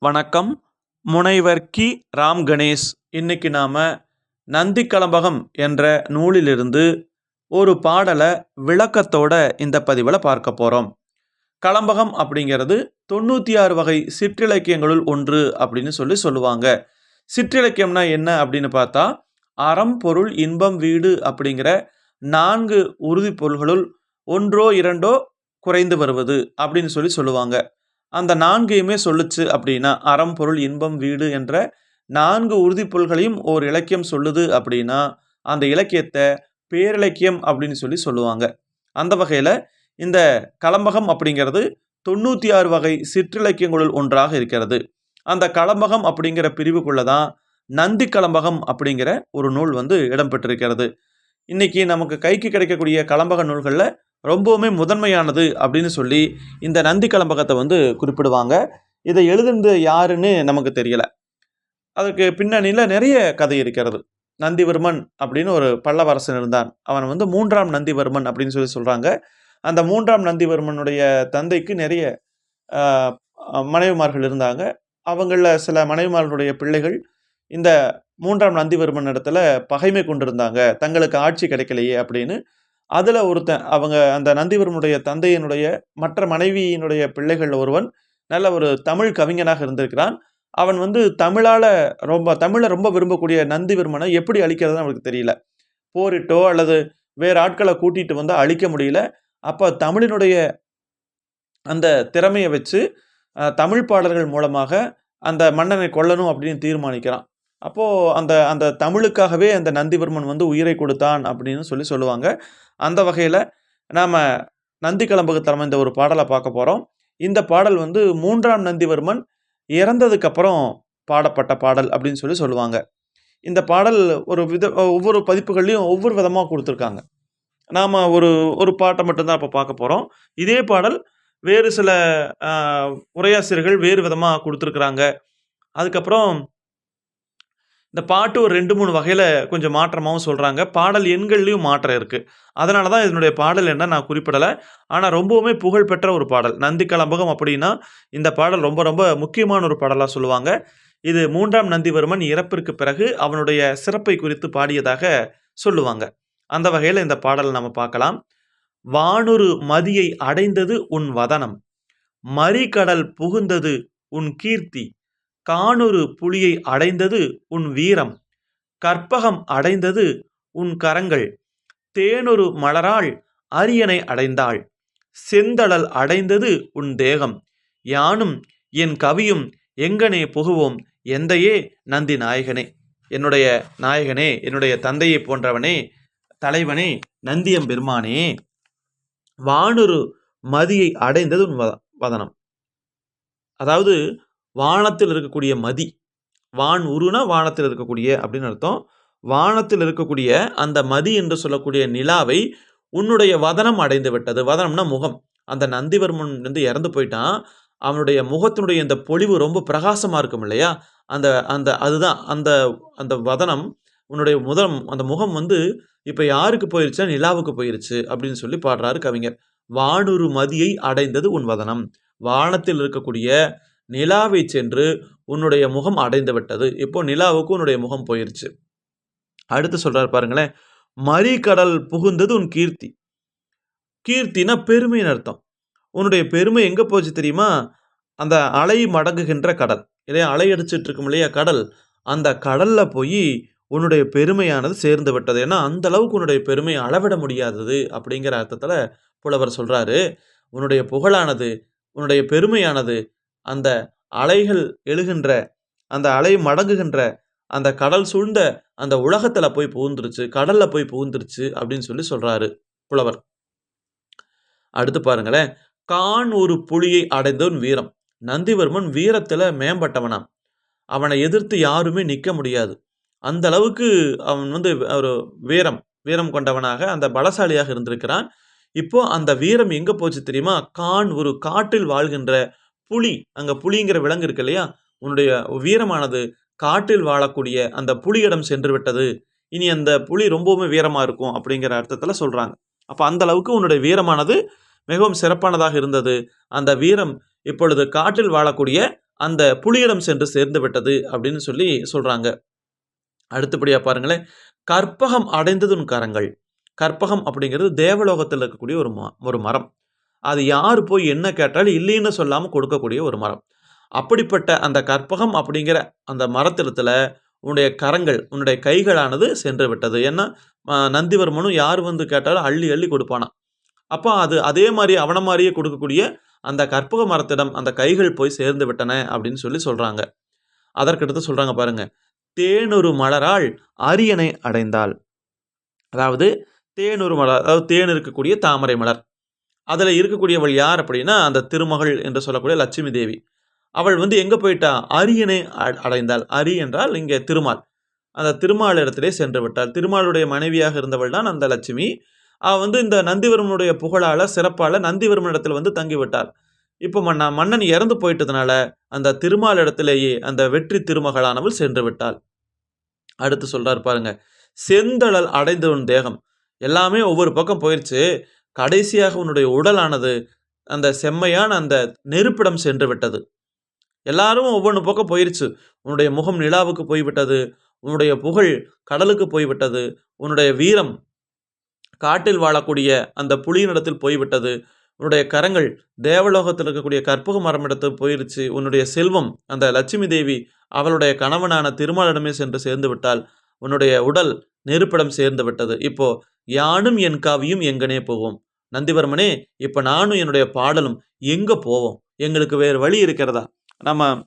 வணக்கம். முனைவர் கி. ராம் கணேஷ். இன்னைக்கு நாம் நந்தி கலம்பகம் என்ற நூலிலிருந்து ஒரு பாடலை விளக்கத்தோட இந்த பதிவில் பார்க்க போகிறோம் கலம்பகம் அப்படிங்கிறது தொண்ணூற்றி ஆறு வகை சிற்றிலக்கியங்களுள் ஒன்று அப்படின்னு சொல்லி சொல்லுவாங்க. சிற்றிலக்கியம்னா என்ன அப்படின்னு பார்த்தா அறம் பொருள் இன்பம் வீடு அப்படிங்கிற நான்கு உறுதிப்பொருள்களுள் ஒன்றோ இரண்டோ குறைந்து வருவது அப்படின்னு சொல்லி சொல்லுவாங்க. அந்த நான்கையுமே சொல்லுச்சு அப்படின்னா அறம் பொருள் இன்பம் வீடு என்ற நான்கு உறுதிப்பொருள்களையும் ஓர் இலக்கியம் சொல்லுது அப்படின்னா அந்த இலக்கியத்தை பேரிலக்கியம் அப்படின்னு சொல்லி சொல்லுவாங்க. அந்த வகையில் இந்த கலம்பகம் அப்படிங்கிறது தொண்ணூற்றி ஆறு வகை சிற்றிலக்கியங்களுள் ஒன்றாக இருக்கிறது. அந்த கலம்பகம் அப்படிங்கிற பிரிவுக்குள்ளே தான் நந்தி கலம்பகம் அப்படிங்கிற ஒரு நூல் வந்து இடம்பெற்றிருக்கிறது. இன்றைக்கி நமக்கு கைக்கு கிடைக்கக்கூடிய கலம்பக நூல்களில் ரொம்பவுமே முதன்மையானது அப்படின்னு சொல்லி இந்த நந்தி கலம்பகத்தை வந்து குறிப்பிடுவாங்க. இதை எழுதுனது யாருன்னு நமக்கு தெரியலை. அதுக்கு பின்னணியில் நிறைய கதை இருக்கிறது. நந்திவர்மன் அப்படின்னு ஒரு பல்லவரசன் இருந்தான். அவன் வந்து மூன்றாம் நந்திவர்மன் அப்படின்னு சொல்லி சொல்கிறாங்க அந்த மூன்றாம் நந்திவர்மனுடைய தந்தைக்கு நிறைய மனைவிமார்கள் இருந்தாங்க. அவங்களில் சில மனைவிமார்களுடைய பிள்ளைகள் இந்த மூன்றாம் நந்திவர்மன் இடத்துல பகைமை கொண்டிருந்தாங்க. தங்களுக்கு ஆட்சி கிடைக்கலையே அப்படின்னு அதில் ஒருத்தன் அவங்க அந்த நந்திவர்மனுடைய தந்தையினுடைய மற்ற மனைவியினுடைய பிள்ளைகள் ஒருவன் நல்ல ஒரு தமிழ் கவிஞனாக இருந்திருக்கிறான். அவன் வந்து தமிழால் ரொம்ப தமிழை ரொம்ப விரும்பக்கூடிய நந்திவர்மனை எப்படி அழிக்கிறதுன்னு அவனுக்கு தெரியல. போரிட்டோ அல்லது வேறு ஆட்களை கூட்டிகிட்டு வந்து அழிக்க முடியல. அப்போ தமிழினுடைய அந்த திறமையை வச்சு தமிழ் பாடல்கள் மூலமாக அந்த மன்னனை கொல்லணும் அப்படின்னு தீர்மானிக்கிறான். அப்போது அந்த அந்த தமிழுக்காகவே அந்த நந்திவர்மன் வந்து உயிரை கொடுத்தான் அப்படின்னு சொல்லி சொல்லுவாங்க. அந்த வகையில் நாம் நந்தி கிளம்புக்கு அமைந்த ஒரு பாடலை பார்க்க போகிறோம் இந்த பாடல் வந்து மூன்றாம் நந்திவர்மன் இறந்ததுக்கப்புறம் பாடப்பட்ட பாடல் அப்படின்னு சொல்லி சொல்லுவாங்க. இந்த பாடல் ஒரு வித ஒவ்வொரு பதிப்புகள்லையும் ஒவ்வொரு விதமாக கொடுத்துருக்காங்க. நாம் ஒரு ஒரு பாட்டை மட்டும்தான் இப்போ பார்க்க போகிறோம் இதே பாடல் வேறு சில உரையாசிரியர்கள் வேறு விதமாக கொடுத்துருக்குறாங்க. அதுக்கப்புறம் இந்த பாட்டு ஒரு ரெண்டு மூணு வகையில் கொஞ்சம் மாற்றமாகவும் சொல்கிறாங்க பாடல் எண்கள்லையும் மாற்றம் இருக்குது அதனால தான் இதனுடைய பாடல் என்ன நான் குறிப்பிடலை. ஆனால் ரொம்பவுமே புகழ்பெற்ற ஒரு பாடல். நந்தி கலம்பகம் அப்படின்னா இந்த பாடல் ரொம்ப ரொம்ப முக்கியமான ஒரு பாடலாக சொல்லுவாங்க. இது மூன்றாம் நந்திவர்மன் இறப்பிற்கு பிறகு அவனுடைய சிறப்பை குறித்து பாடியதாக சொல்லுவாங்க. அந்த வகையில் இந்த பாடல் நம்ம பார்க்கலாம். வானொரு மதியை அடைந்தது உன் வதனம். மறிகடல் புகுந்தது உன் கீர்த்தி. காணொரு புலியை அடைந்தது உன் வீரம். கற்பகம் அடைந்தது உன் கரங்கள். தேனொரு மலரால் அரியணை அடைந்தாள். செந்தழல் அடைந்தது உன் தேகம். யானும் என் கவியும் எங்கனே புகுவோம். எந்தையே நந்தி நாயகனே. என்னுடைய நாயகனே என்னுடைய தந்தையை போன்றவனே தலைவனே நந்தியம் பெருமானே. வானொரு மதியை அடைந்தது உன் வதனம். அதாவது வானத்தில் இருக்கக்கூடிய மதி. வான் உருனா வானத்தில் இருக்கக்கூடிய அப்படின்னு அர்த்தம். வானத்தில் இருக்கக்கூடிய அந்த மதி என்று சொல்லக்கூடிய நிலாவை உன்னுடைய வதனம் அடைந்து விட்டது. வதனம்னா முகம். அந்த நந்திவர்மன் வந்து இறந்து போயிட்டான். அவனுடைய முகத்தினுடைய இந்த பொழிவு ரொம்ப பிரகாசமாக இருக்கும் இல்லையா? அந்த அந்த அதுதான். அந்த அந்த வதனம் உன்னுடைய முதம் அந்த முகம் வந்து இப்போ யாருக்கு போயிருச்சா? நிலாவுக்கு போயிருச்சு அப்படின்னு சொல்லி பாடுறாரு கவிஞர். வானுரு மதியை அடைந்தது உன் வதனம். வானத்தில் இருக்கக்கூடிய நிலாவை சென்று உன்னுடைய முகம் அடைந்து விட்டது இப்போ நிலாவுக்கு உன்னுடைய முகம் போயிருச்சு. அடுத்து சொல்றாரு பாருங்களேன் மறிகடல் புகுந்தது உன் கீர்த்தி. கீர்த்தினா பெருமைன்னு அர்த்தம். உன்னுடைய பெருமை எங்க போச்சு தெரியுமா? அந்த அலை மடங்குகின்ற கடல். இல்லையா? அலை அடிச்சிட்டு இருக்கும் இல்லையா? கடல். அந்த கடல்ல போய் உன்னுடைய பெருமையானது சேர்ந்து விட்டது. ஏன்னா அந்த அளவுக்கு உன்னுடைய பெருமை அளவிட முடியாதது அப்படிங்கிற அர்த்தத்துல புலவர் சொல்றாரு. உன்னுடைய புகழானது உன்னுடைய பெருமையானது அந்த அலைகள் எழுகின்ற அந்த அலை மடங்குகின்ற அந்த கடல் சூழ்ந்த அந்த உலகத்தில் போய் புகுந்துருச்சு கடல்ல போய் புகுந்துருச்சு அப்படின்னு சொல்லி சொல்றாரு புலவர். அடுத்து பாருங்களேன். கான் ஒரு புலியை அடைந்தவன் வீரம். நந்திவர்மன் வீரத்தில் மேம்பட்டவனாம். அவனை எதிர்த்து யாருமே நிற்க முடியாது. அந்த அளவுக்கு அவன் வந்து ஒரு வீரம் வீரம் கொண்டவனாக அந்த பலசாலியாக இருந்திருக்கிறான். இப்போ அந்த வீரம் எங்க போச்சு தெரியுமா? கான் ஒரு காட்டில் வாழ்கின்ற புலி அங்கே புலிங்கிற விலங்கு இருக்கு இல்லையா? உன்னுடைய வீரமானது காட்டில் வாழக்கூடிய அந்த புலியிடம் சென்று விட்டது. இனி அந்த புலி ரொம்பவுமே வீரமாக இருக்கும் அப்படிங்கிற அர்த்தத்தில் சொல்கிறாங்க அப்போ அந்த அளவுக்கு உன்னுடைய வீரமானது மிகவும் சிறப்பானதாக இருந்தது. அந்த வீரம் இப்பொழுது காட்டில் வாழக்கூடிய அந்த புலியிடம் சென்று சேர்ந்து விட்டது அப்படின்னு சொல்லி சொல்கிறாங்க அடுத்தபடியாக பாருங்களேன். கற்பகம் அடைந்ததுன் கரங்கள். கற்பகம் அப்படிங்கிறது தேவலோகத்தில் இருக்கக்கூடிய ஒரு ம ஒரு மரம். அது யார் போய் என்ன கேட்டாலும் இல்லைன்னு சொல்லாமல் கொடுக்கக்கூடிய ஒரு மரம். அப்படிப்பட்ட அந்த கற்பகம் அப்படிங்கிற அந்த மரத்திலத்தில் உன்னுடைய கரங்கள் உன்னுடைய கைகளானது சென்று விட்டது. ஏன்னா நந்திவர்மனும் யார் வந்து கேட்டாலும் அள்ளி அள்ளி கொடுப்பானா. அப்போ அது அதே மாதிரி அவனை மாதிரியே கொடுக்கக்கூடிய அந்த கற்பக மரத்திடம் அந்த கைகள் போய் சேர்ந்து விட்டன அப்படின்னு சொல்லி சொல்கிறாங்க அதற்கடுத்து சொல்கிறாங்க பாருங்க. தேனொரு மலரால் அரியணை அடைந்தாள். அதாவது தேனொரு மலர் அதாவது தேன் இருக்கக்கூடிய தாமரை மலர். அதில் இருக்கக்கூடியவள் யார் அப்படின்னா அந்த திருமகள் என்று சொல்லக்கூடிய லட்சுமி தேவி. அவள் வந்து எங்கே போயிட்டா? அரியனை அ- அடைந்தாள். அரி என்றால் இங்கே திருமால். அந்த திருமால் இடத்திலே சென்று விட்டாள். திருமாலுடைய மனைவியாக இருந்தவள் தான் அந்த லட்சுமி. அவள் வந்து இந்த நந்திவர்மனுடைய புகழால் சிறப்பால் நந்திவர்மன் இடத்துல வந்து தங்கிவிட்டாள் இப்போ மன்னா மன்னன் இறந்து போயிட்டதுனால அந்த திருமால் இடத்திலேயே அந்த வெற்றி திருமகளானவள் சென்று விட்டாள். அடுத்து சொல்கிறார் பாருங்க. செந்தழல் அடைந்தவன் தேகம். எல்லாமே ஒவ்வொரு பக்கம் போயிடுச்சு கடைசியாக உன்னுடைய உடலானது அந்த செம்மையான அந்த நெருப்பிடம் சென்று விட்டது எல்லாரும் ஒவ்வொன்று பக்கம் போயிருச்சு. உன்னுடைய முகம் நிலாவுக்கு போய்விட்டது. உன்னுடைய புகழ் கடலுக்கு போய்விட்டது. உன்னுடைய வீரம் காட்டில் வாழக்கூடிய அந்த புலியினிடத்தில் போய்விட்டது. உன்னுடைய கரங்கள் தேவலோகத்தில் இருக்கக்கூடிய கற்பக இடத்துக்கு போயிருச்சு. உன்னுடைய செல்வம் அந்த லட்சுமி தேவி அவளுடைய கணவனான திருமாலிடமே சென்று சேர்ந்து விட்டால் உன்னுடைய உடல் நெருப்பிடம் சேர்ந்து விட்டது இப்போ யானும் என் காவியும் எங்கனே போவோம் நந்திவர்மனே இப்போ நானும் என்னுடைய பாடலும் எங்கே போவோம்? எங்களுக்கு வேறு வழி இருக்கிறதா? நம்ம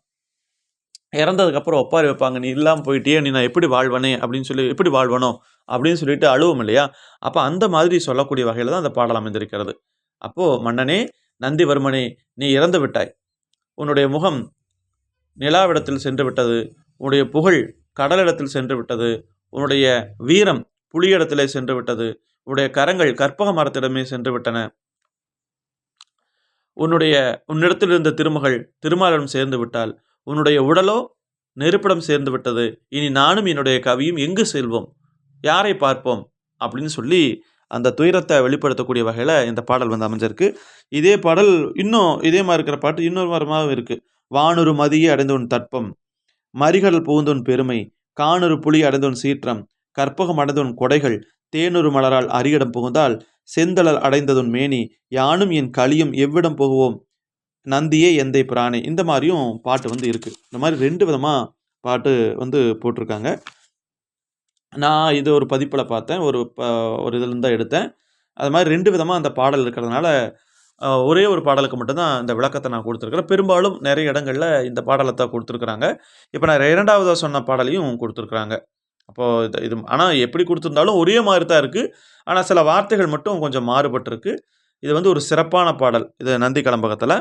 இறந்ததுக்கப்புறம் ஒப்பாரி வைப்பாங்க. நீ இல்லாமல் போயிட்டே நீ நான் எப்படி வாழ்வனே? அப்படின்னு சொல்லி எப்படி வாழ்வனோ? அப்படின்னு சொல்லிட்டு அழுவோம் இல்லையா? அப்போ அந்த மாதிரி சொல்லக்கூடிய வகையில் தான் அந்த பாடல் அமைந்திருக்கிறது. அப்போது மன்னனே நந்திவர்மனே நீ இறந்து விட்டாய். உன்னுடைய முகம் நிலாவிடத்தில் சென்று விட்டது. உன்னுடைய புகழ் கடலிடத்தில் சென்று விட்டது. உன்னுடைய வீரம் புலியிடத்திலே சென்று விட்டது. உடைய கரங்கள் கற்பக மரத்திடமே சென்று விட்டன உன்னுடைய உன்னிடத்தில் இருந்த திருமகள் திருமாலிடம் சேர்ந்து விட்டால் உன்னுடைய உடலோ நெருப்பிடம் சேர்ந்து விட்டது இனி நானும் என்னுடைய கவியும் எங்கு செல்வோம்? யாரை பார்ப்போம்? அப்படின்னு சொல்லி அந்த துயரத்தை வெளிப்படுத்தக்கூடிய வகையில் இந்த பாடல் வந்து அமைஞ்சிருக்கு. இதே பாடல் இன்னும் இதே மாதிரி இருக்கிற பாட்டு இன்னொரு மரமாகவும் இருக்குது வானொரு மதியை அடைந்தவன் தட்பம் மறிகடல் புகுந்தவன் பெருமை காணொரு புலி அடைந்தவன் சீற்றம் கற்பகம் அடைந்தவன் கொடைகள் தேனொரு மலரால் அரியிடம் புகுந்தால் செந்தளல் அடைந்ததுன் மேனி யானும் என் களியும் எவ்விடம் போகுவோம்? நந்தியே எந்தை பிராணி இந்த மாதிரியும் பாட்டு வந்து இருக்குது இந்த மாதிரி ரெண்டு விதமாக பாட்டு வந்து போட்டிருக்காங்க. நான் இது ஒரு பதிப்பில் பார்த்தேன். ஒரு ப ஒரு இதுலேருந்து தான் எடுத்தேன். அது மாதிரி ரெண்டு விதமாக அந்த பாடல் இருக்கிறதுனால ஒரே ஒரு பாடலுக்கு மட்டும்தான் இந்த விளக்கத்தை நான் கொடுத்துருக்குறேன். பெரும்பாலும் நிறைய இடங்களில் இந்த பாடலை தான் கொடுத்துருக்குறாங்க. இப்போ நான் இரண்டாவதாக சொன்ன பாடலையும் கொடுத்துருக்குறாங்க. அப்போது இது இது ஆனால் எப்படி கொடுத்துருந்தாலும் ஒரே மாதிரி தான் இருக்குது ஆனால் சில வார்த்தைகள் மட்டும் கொஞ்சம் மாறுபட்டிருக்கு. இது வந்து ஒரு சிறப்பான பாடல் இது நந்தி கலம்பகத்தில்.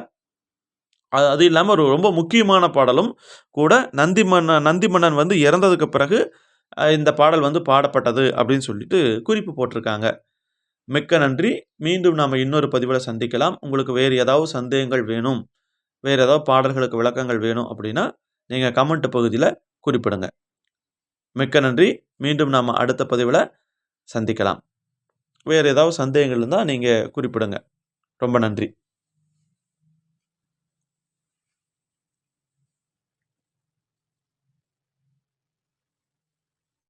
அது அது இல்லாமல் ஒரு ரொம்ப முக்கியமான பாடலும் கூட நந்தி மன்னன் நந்தி மன்னன் வந்து இறந்ததுக்கு பிறகு இந்த பாடல் வந்து பாடப்பட்டது அப்படின்னு சொல்லிட்டு குறிப்பு போட்டிருக்காங்க. மிக்க நன்றி. மீண்டும் நாம் இன்னொரு பதிவில் சந்திக்கலாம். உங்களுக்கு வேறு ஏதாவது சந்தேகங்கள் வேணும் வேறு ஏதாவது பாடல்களுக்கு விளக்கங்கள் வேணும் அப்படின்னா நீங்கள் கமெண்ட் பகுதியில் குறிப்பிடுங்க. மிக்க நன்றி. மீண்டும் நாம் அடுத்த பதிவில் சந்திக்கலாம். வேறு ஏதாவது சந்தேகங்கள் இருந்தால் நீங்கள் குறிப்பிடுங்க. ரொம்ப நன்றி.